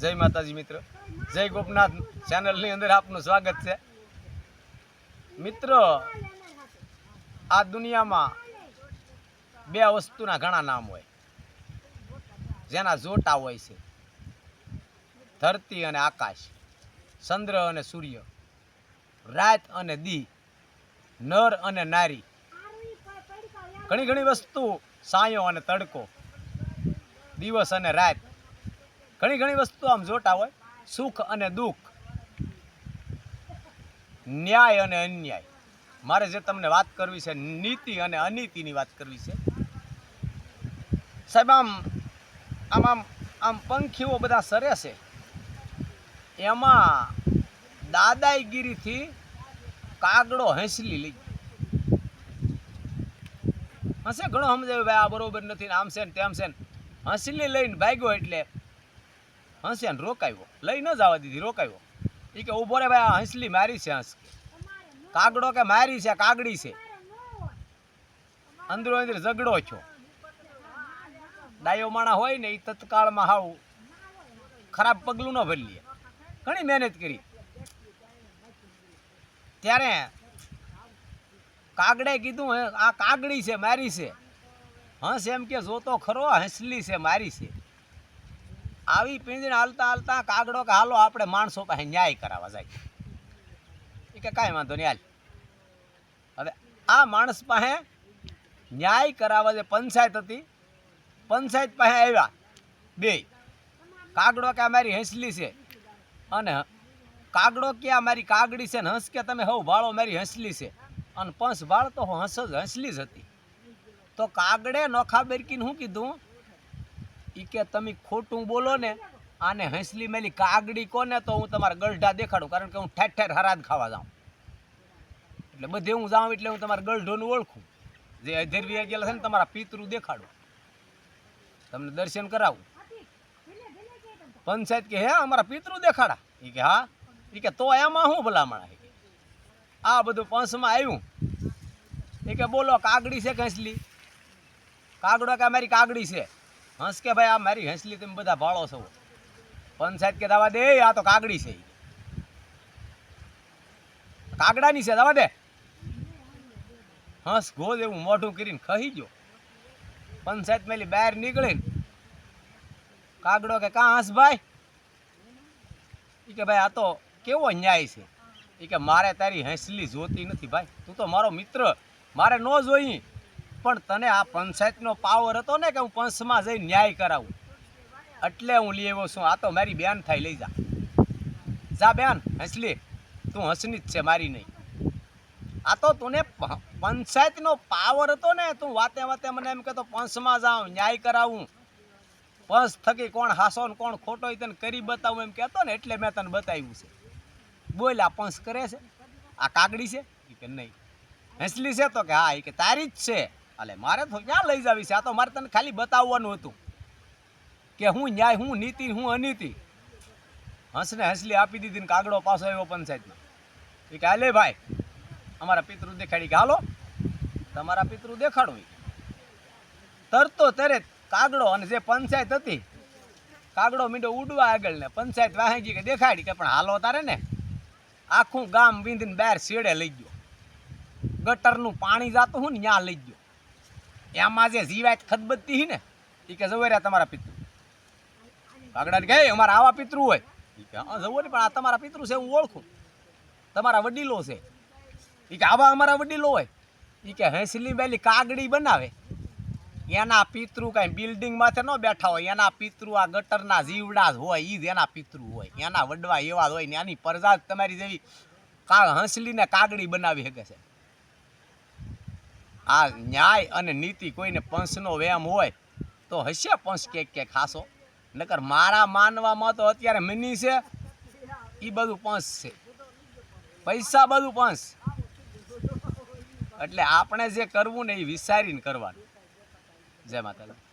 જય માતાજી મિત્ર. જય ગોપનાથ ચેનલની અંદર આપનું સ્વાગત છે. મિત્રો, આ દુનિયામાં બે વસ્તુના ઘણા નામ હોય. જેના જોટા હોય છે. ધરતી અને આકાશ, ચંદ્ર અને સૂર્ય, રાત અને દી, નર અને નારી. ઘણી ઘણી વસ્તુ, સાયો અને તડકો, દિવસ અને રાત. ઘણી ઘણી વસ્તુ આમ જોટા હોય, સુખ અને દુઃખ, ન્યાય અને અન્યાય. મારે જે તમને વાત કરવી છે, નીતિ અને અનીતિની વાત કરવી છે, સાહેબ, આમ આમ આમ આમ પંખીઓ બધા સરે છે. એમાં દાદાગીરીથી કાગડો હંસલી લઈ. હશે ઘણો સમજાવ્યું, ભાઈ, આ બરોબર નથી ને આમ છે ને તેમ છે ને. હંસલી લઈને ભાગ્યો એટલે હંસે ને રોકાયો. લઈ ન જવા દીધી, રોકાયો. એ કે ઊભો રે ભાઈ, આ હંસલી મારી છે હંસ. કાગડો કે મારી છે, કાગડી છે. અંદરો અંદર ઝઘડો છો ડાયો માણા હોય ને એ તત્કાળમાં હાવ ખરાબ પગલું ન ભરી લે. ઘણી મહેનત કરી. ત્યારે કાગડે કીધું આ કાગડી છે, મારી છે. હંસ એમ કે જોતો ખરો હંસલી છે, મારી છે. આવી પિંજરે હાલતા હાલતા કાગડો કે હાલો આપણે માણસો પાસે ન્યાય કરાવવા જાય. એ કે કાંઈ વાંધો નહીં, હાલ. હવે આ માણસ પાસે ન્યાય કરાવવા જે પંચાયત હતી, પંચાયત પાસે આવ્યા બે. કાગડો કે અમારી મારી હંસલી છે અને કાગડો કે અમારી મારી કાગડી છે ને હંસ કે તમે હવ ભાળો મારી હંસલી છે. અને પંચ ભાળ તો હંસ જ, હંસલી જ હતી. તો કાગડે નોખા બેરકીને શું કીધું ઈ કે તમે ખોટું બોલો ને, આને હંસલી મેલી કાગડી કોને, તો હું તમારા ગલઢા દેખાડું, કારણ કે હું ઠેર ઠેર હરાદ ખાવા જાઉં. એટલે બધે હું જાઉં એટલે હું તમારા ગલઢોનું ઓળખું. જે અધેરવી ગયેલા છે ને, તમારા પિતૃ દેખાડું. તમને દર્શન કરાવું. પંચાયત કે, હે, અમારા પિતૃ દેખાડા. એ કે, હા. એ કે તો એમાં શું ભલામણ આ બધું પંચમાં આવ્યું. એ કે, બોલો કાગડી છે કે હંસલી? કાગડો કે મારી કાગડી છે. હંસ કે ભાઈ, આ મારી હંસલી તમે બધા ભાળો છો. પંચાયત કે દવા દે, આ તો કાગડી છે. કાગડાની છે, દવા દે. હંસ ગોલ એવું મોઢું કરીને ખહી ગયો. પંચાયત મેલી બહાર નીકળીને કાગડો કે કાં હંસ ભાઈ? એ કે ભાઈ, આ તો કેવો ન્યાય છે? ઈ કે મારે તારી હંસલી જોતી નથી ભાઈ. તું તો મારો મિત્ર. મારે ન જોઈ. પણ તને આ પંચાયતનો પાવર હતો ને કે હું પંચમાં જઈ ન્યાય કરાવું? એટલે હું લઈ આવ્યો છું. આ તો મારી બેન થાય, લઈ જા. જા બેન, હસલી. તું હંસની જ છે, મારી નહીં. આ તો તુને પંચાયતનો પાવર હતો ને, તું વાતે વાતે મને એમ કહેતો, પંચમાં જાઉં, ન્યાય કરાવું. પંચ થકી કોણ હાસો ને કોણ ખોટો હોય તને કરી બતાવું એમ કહેતો ને, એટલે મેં તને બતાવ્યું છે. બોલ, આ પંચ કરે છે? આ કાગડી છે? કે નહીં. હેંસલી છે તો કે, હા એ કે તારી જ છે. અલે, મારે તો ક્યાં લઈ જાવી છે? આ તો મારે તને ખાલી બતાવવાનું હતું કે હું ન્યાય, હું નીતિ, હું અનીતિ. હંસને હંસલી આપી દીધી ને કાગડો પાછો આવ્યો પંચાયતમાં. એ કે હાલે ભાઈ, અમારા પિતૃ દેખાડી કે, હાલો, તમારા પિતૃ દેખાડો તરતો તરે કાગડો અને જે પંચાયત હતી, કાગડો મીંડો ઉડવા આગળ ને પંચાયત વાહેગી કે દેખાડી કે, પણ હાલો તારે ને, આખું ગામ બીંધીને બહાર શેડે લઈ ગયો. ગટરનું પાણી જાતું હું ને ત્યાં લઈ ગયો. એમાં જે જીવાત ખદબદતી હી ને એ કે જવો રહ્યા તમારા પિતૃ. કાગડા કહે, અમારા આવા પિતૃ હોય. એ કે, હા જવો ને પણ આ તમારા પિતૃ છે, હું ઓળખું. તમારા વડીલો છે. એ કે, આવા અમારા વડીલો હોય. એ કે હંસલી બેલી કાગડી બનાવે. એના પિતૃ કાંઈ બિલ્ડિંગ માથે ન બેઠા હોય. એના પિતૃ આ ગટરના જીવડા હોય એ જ એના પિતૃ હોય. એના વડવા એવા જ હોય ને એની પ્રજા તમારી જેવી કા હંસલીને કાગડી બનાવી શકે છે. આ ન્યાય અને નીતિ કોઈને પંચનો વ્યાયામ હોય તો હશે પંચ ક્યાંક ક્યાંક ખાસો. નકર મારા માનવામાં તો અત્યારે મિની છે એ બધું પંચ છે. પૈસા બધું પંચ. એટલે આપણે જે કરવું ને એ વિચારીને કરવાનું. જય માતાજી.